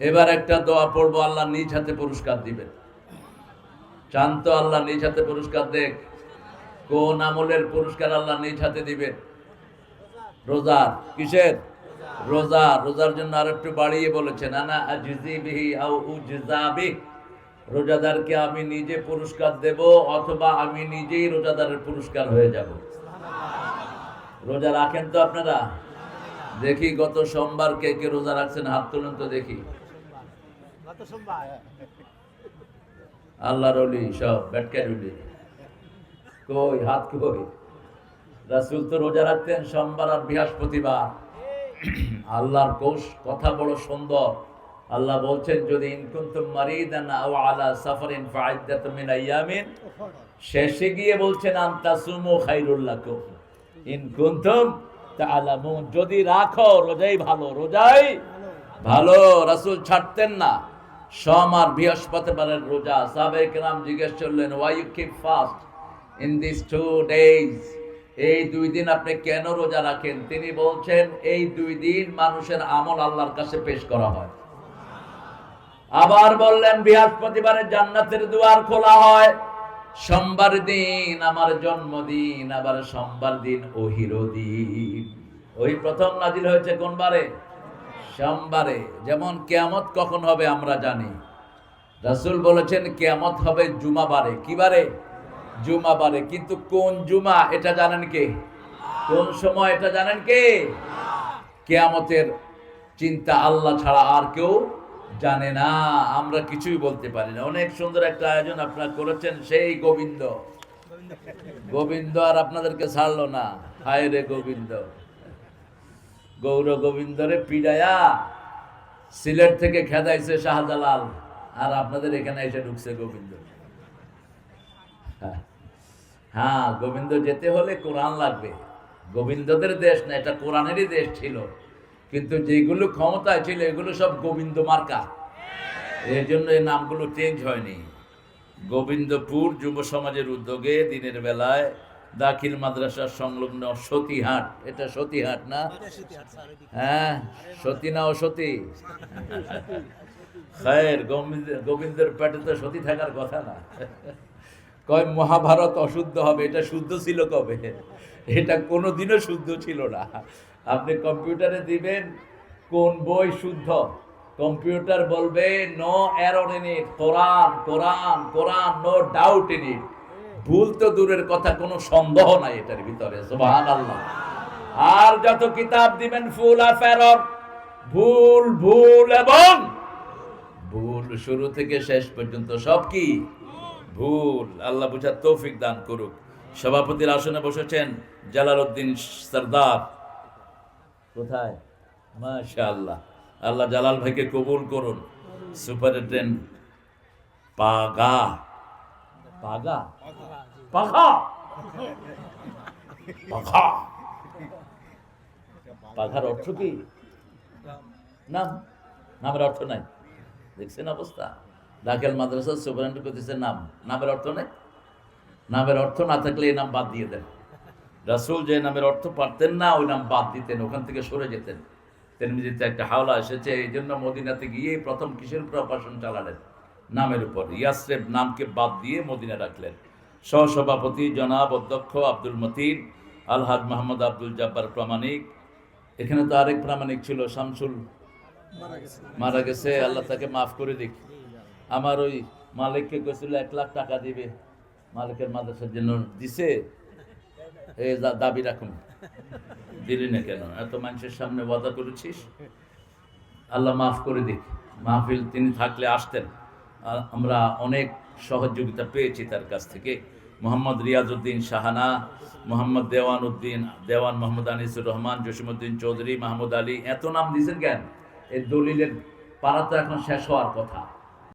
এবার একটা দোয়া পড়ব, আল্লাহ নিজ হাতে পুরস্কার দিবেন। চান তো আল্লাহ নিজ হাতে পুরস্কার দেখ। কোন আমলের পুরস্কার আল্লাহ নিজ হাতে দিবেন? রোজার কিসের? রোজা, রোজার জন্য আর একটু বাড়িয়ে বলেছেন, আনা রোজাদারকে আমি নিজে পুরস্কার দেব অথবা আমি নিজেই রোজাদারের পুরস্কার হয়ে যাব। রোজা রাখেন তো আপনারা? দেখি গত সোমবার কে কে রোজা রাখছেন, হাত তুলুন তো দেখি। আল্লাহর অলি সব ব্যাটক্যারুলি কই, হাত কই? রাসূল তো রোজা রাখতেন সোমবার আর বৃহস্পতিবার। আল্লাহর কোষ কথা বড় সুন্দর। আল্লাহ বলছেন, যদি ইনকুন্তুম মারিদান আও আলা সাফারিন মিন আইয়ামিন, শেষে গিয়ে বলছেন আন্তাসুমু খাইরুল লাকুম। ইন কুনতুম তাআলামুন, যদি রাখো, রোজাই ভালো রোজাই ভালো। রাসূল ছাড়তেন না। সোম আর বৃহস্পতিবারের রোজা। সাহাবায়ে কেরাম জিজ্ঞেস করলেন why you keep fast in this two days এই দুই দিন আপনি কেন রোজা রাখেন? তিনি বলছেন, এই দুই দিন মানুষের আমল আল্লাহর কাছে পেশ করা হয়। আবার বললেন, বৃহস্পতিবারে জান্নাতের দুয়ার খোলা হয়। সোমবার দিন আমার জন্মদিন, আবার সোমবার দিন ওহিরো দিন। ওই প্রথম নাজিল হয়েছে কোন বারে? সোমবারে, যেমন কেয়ামত কখন হবে আমরা জানি। রাসুল বলেছেন, কেয়ামত হবে জুমাবারে। কি বারে জুমাবারে। কিন্তু কোন জুমা, এটা জানেন কে? কোন সময়, এটা জানেন কে? কেয়ামতের চিন্তা আল্লাহ ছাড়া আর কেউ জানে না। আমরা কিছুই বলতে পারি না। অনেক সুন্দর একটা আয়োজন আপনারা করেছেন, সেই গোবিন্দ। গোবিন্দ আর আপনাদেরকে ছাড়লো না। হায় রে গোবিন্দ। গৌর গোবিন্দরে পিড়ায়া সিলেট থেকে খেদাইছে শাহজালাল, আর আপনাদের এখানে এসে ঢুকছে গোবিন্দ। হ্যাঁ। হ্যাঁ গোবিন্দ যেতে হলে কোরআন লাগবে। গোবিন্দদের দেশ না, এটা কোরআনেরই দেশ ছিল। কিন্তু যেগুলো ক্ষমতায় ছিল, এগুলো সব গোবিন্দ মার্কা। এই জন্য এই নামগুলো চেঞ্জ হয়নি। গোবিন্দপুর যুব সমাজের উদ্যোগে দিনের বেলায় দাখিল মাদ্রাসার সংলগ্ন সতীহাট। এটা সতীহাট না? হ্যাঁ সতী না ও সতী খায়ের গোবিন্দ গোবিন্দের পেটে তো সতী থাকার কথা না। কয় মহাভারত অশুদ্ধ হবে এটা শুদ্ধ ছিল কবে? এটা কোনোদিনও শুদ্ধ ছিল না। আপনি কম্পিউটারে দিবেন কোন বই শুদ্ধ? কম্পিউটার বলবে no error in it Quran Quran Quran no doubt in it ভুল তো দূরের কথা, কোনো সন্দেহ নাই এটার ভিতরে, সুবহানাল্লাহ। আর যত কিতাব দিবেন, ফুল আর ফেরর, ভুল ভুল এবং ভুল। শুরু থেকে শেষ পর্যন্ত সব কি? ভুল। আল্লাহ বুঝার তৌফিক দান করুক। সভাপতির আসনে বসেছেন জালালউদ্দিন সরদার। কোথায়? মাশা আল্লাহ আল্লাহ জালাল ভাইকে কবুল করুন। সুপারিনটেন্ডেন্ট পাগা। পাগা পাখা পাখা পাখার অর্থ কি? নাম। নামের অর্থ নাই। দেখছেন অবস্থা? দাখিল মাদ্রাসা সুপারিনটেন্ডেন্ট করতেছে নাম। নামের অর্থ নেই? নামের অর্থ না থাকলে এই নাম বাদ দিয়ে দেন। রাসূল যে নামের অর্থ পারতেন না ওই নাম বাদ দিতেন ওখান থেকে সরে যেতেন। তেরমিজিতে একটা হাওলা এসেছে এই জন্য মদিনাতে গিয়ে প্রথম কিসের উপর অপারেশন চালালেন? নামের উপর। ইয়াসরেব নামকে বাদ দিয়ে মদিনা রাখলেন। সহসভাপতি জনাব অধ্যক্ষ আব্দুল মতিন আলহাজ মোহাম্মদ আব্দুল জব্বার প্রামাণিক। এখানে তো আরেক প্রামাণিক ছিল শামসুল। মারা গেছে। আল্লাহ তাকে মাফ করে দিক। আমার ওই মালিককে গেছিল এক লাখ টাকা দিবে। মালিকের মাদ্রাসার জন্য দিছে। দা- দাবি রাখুন। দিলি না কেন? এত মানুষের সামনে ওয়াদা করেছিস? আল্লাহ মাফ করে দিক। মাহফিল তিনি থাকলে আসতেন। আমরা অনেক সহযোগিতা পেয়েছি তার কাছ থেকে। মোহাম্মদ রিয়াজউদ্দিন শাহানা, মোহাম্মদ দেওয়ান উদ্দিন দেওয়ান মোহাম্মদ আনিসুর রহমান, জসিমউদ্দিন চৌধুরী, মাহমুদ আলী, এত নাম দিয়েছেন কেন? এই দলিলের পাড়া তো এখন শেষ হওয়ার কথা।